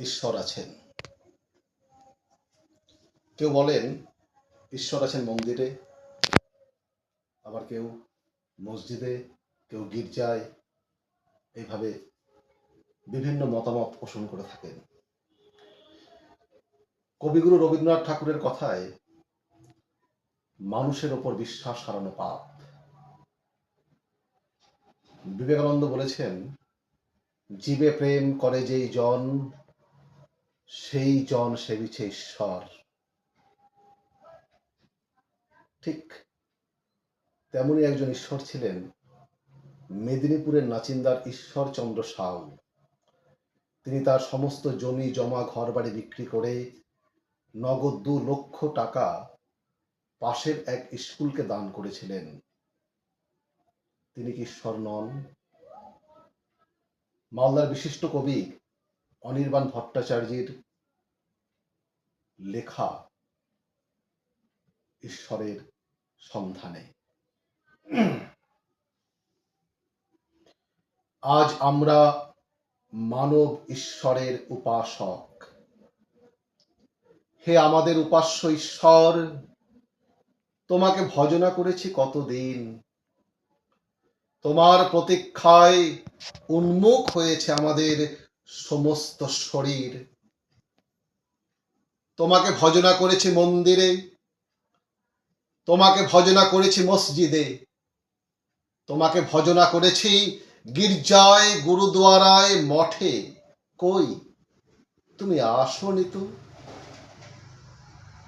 ঈশ্বর আছেন। কেউ বলেন, ঈশ্বর আছেন মন্দিরে, আবার কেউ মসজিদে, কেউ গির্জায়, এইভাবে বিভিন্ন মতামত পোষণ করে থাকেন। কবিগুরু রবীন্দ্রনাথ ঠাকুরের কথায়, মানুষের ওপর বিশ্বাস হারানো পাপ। বিবেকানন্দ বলেছেন, জীবে প্রেম করে যেই জন সেই জন সেবিছে ঈশ্বর। ঠিক তেমনই একজন ঈশ্বর ছিলেন মেদিনীপুরের নাচিন্দার ঈশ্বরচন্দ্র সাউ। তিনি তার সমস্ত জমি, জমা, ঘরবাড়ি বিক্রি করে নগদ দু লক্ষ টাকা পাশের এক স্কুলকে দান করেছিলেন। তিনি কি ঈশ্বর নন? মালদার বিশিষ্ট কবি অনির্বাণ ভট্টাচার্যের লেখা ঈশ্বরের সন্ধানে। আজ আমরা মানব ঈশ্বরের উপাসক। হে আমাদের উপাস্য ঈশ্বর, তোমাকে ভজনা করেছি কতদিন? তোমার প্রতীক্ষায় উন্মুখ হয়েছে আমাদের সমস্ত শরীর। তোমাকে ভজনা করেছি মন্দিরে। তোমাকে ভজনা করেছি মসজিদে। তোমাকে ভজনা করেছি গির্জায়, গুরুদুয়ারায়, মঠে। কই? তুমি আসনি তো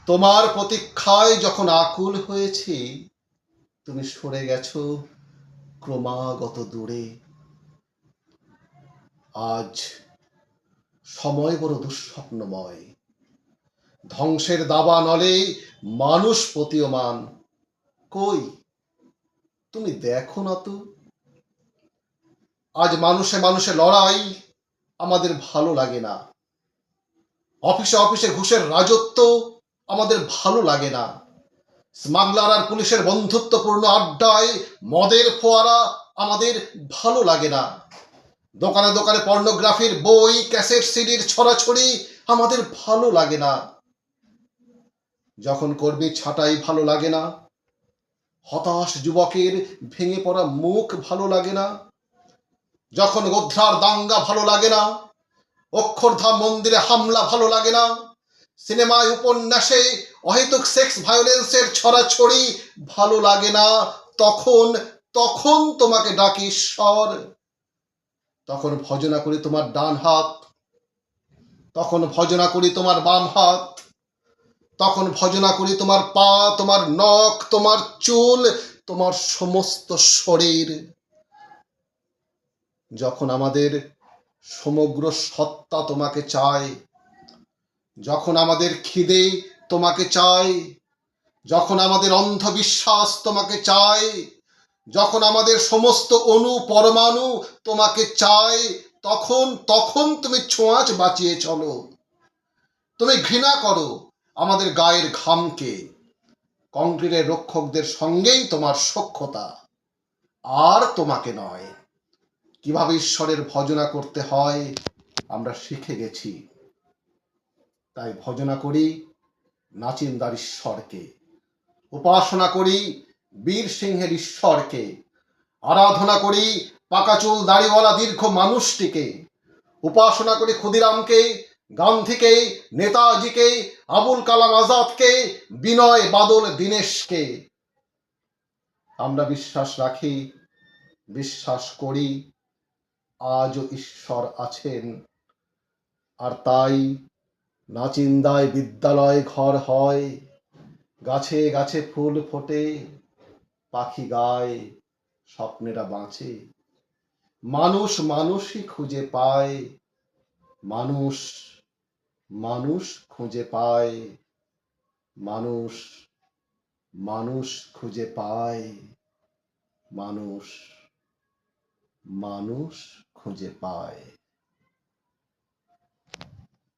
তোমার প্রতীক্ষায় যখন আকুল হয়েছি, তুমি সরে গেছো ক্রমাগত দূরে। আজ সময় বড় দুঃস্বপ্নময়। ধ্বংসের দাবা নলে মানুষ প্রতীয়মান। কই? তুমি দেখো না তো। আজ মানুষে মানুষে লড়াই, আমাদের ভালো লাগে না। অফিসে অফিসে ঘুষের রাজত্ব, আমাদের ভালো লাগে না। স্মাগলার আর পুলিশের বন্ধুত্বপূর্ণ আড্ডায় মদের ফোয়ারা আমাদের ভালো লাগে না। দোকানে দোকানে পর্নোগ্রাফির বই, ক্যাসেট, সিডির ছড়াছড়ি আমাদের ভালো লাগে না। যখন কর্মী ছাঁটাই ভালো লাগে না। হতাশ যুবকের ভেঙে পড়া মুখ ভালো লাগে না। যখন গোধ্রার দাঙ্গা ভালো লাগে না। অক্ষরধাম মন্দিরে হামলা ভালো লাগে না। সিনেমায় উপন্যাসে অহেতুক সেক্স ভায়োলেন্সের ছড়াছড়ি ভালো লাগে না। তখন তখন তোমাকে ডাকি ঈশ্বর। তখন ভজনা করি তোমার ডান হাত। তখন ভজনা করি তোমার বাম হাত। তখন ভজনা করি তোমার পা, তোমার নখ, তোমার চুল, তোমার সমস্ত শরীর। যখন আমাদের সমগ্র সত্তা তোমাকে চায়, যখন আমাদের খিদে তোমাকে চায়, যখন আমাদের অন্ধবিশ্বাস তোমাকে চায় যখন আমাদের সমস্ত অণু পরমাণু তোমাকে চায়, তখন তখন তুমি ছোঁয়াচ বাঁচিয়ে চলো। তুমি ঘৃণা করো আমাদের গায়ের ঘামকে। কংক্রিটের রক্ষকদের সঙ্গেই তোমার সক্ষতা আর তোমাকে নয়। কীভাবে ঈশ্বরের ভজনা করতে হয়, আমরা শিখে গেছি। তাই ভজনা করি, নাচিন্দার ঈশ্বরকে। উপাসনা করি বীর সিংহের ঈশ্বরকে। আরাধনা করি পাকাচুল দাড়িওয়ালা দীর্ঘ মানুষটিকে। উপাসনা করি ক্ষুদিরামকে, গান্ধীকে, নেতাজিকে, আবুল কালাম আজাদকে, বিনয় বাদল দীনেশকে। আমরা বিশ্বাস রাখি, বিশ্বাস করি, আজও ঈশ্বর আছেন। আর তাই নাচিন্দায় বিদ্যালয় ঘর হয়, গাছে গাছে ফুল ফোটে। পাখি গায়, স্বপ্নেরা বাঁচে। মানুষ মানুষই খুঁজে পায়, মানুষ মানুষ খুঁজে পায়, মানুষ মানুষ খুঁজে পায়, মানুষ মানুষ খুঁজে পায়।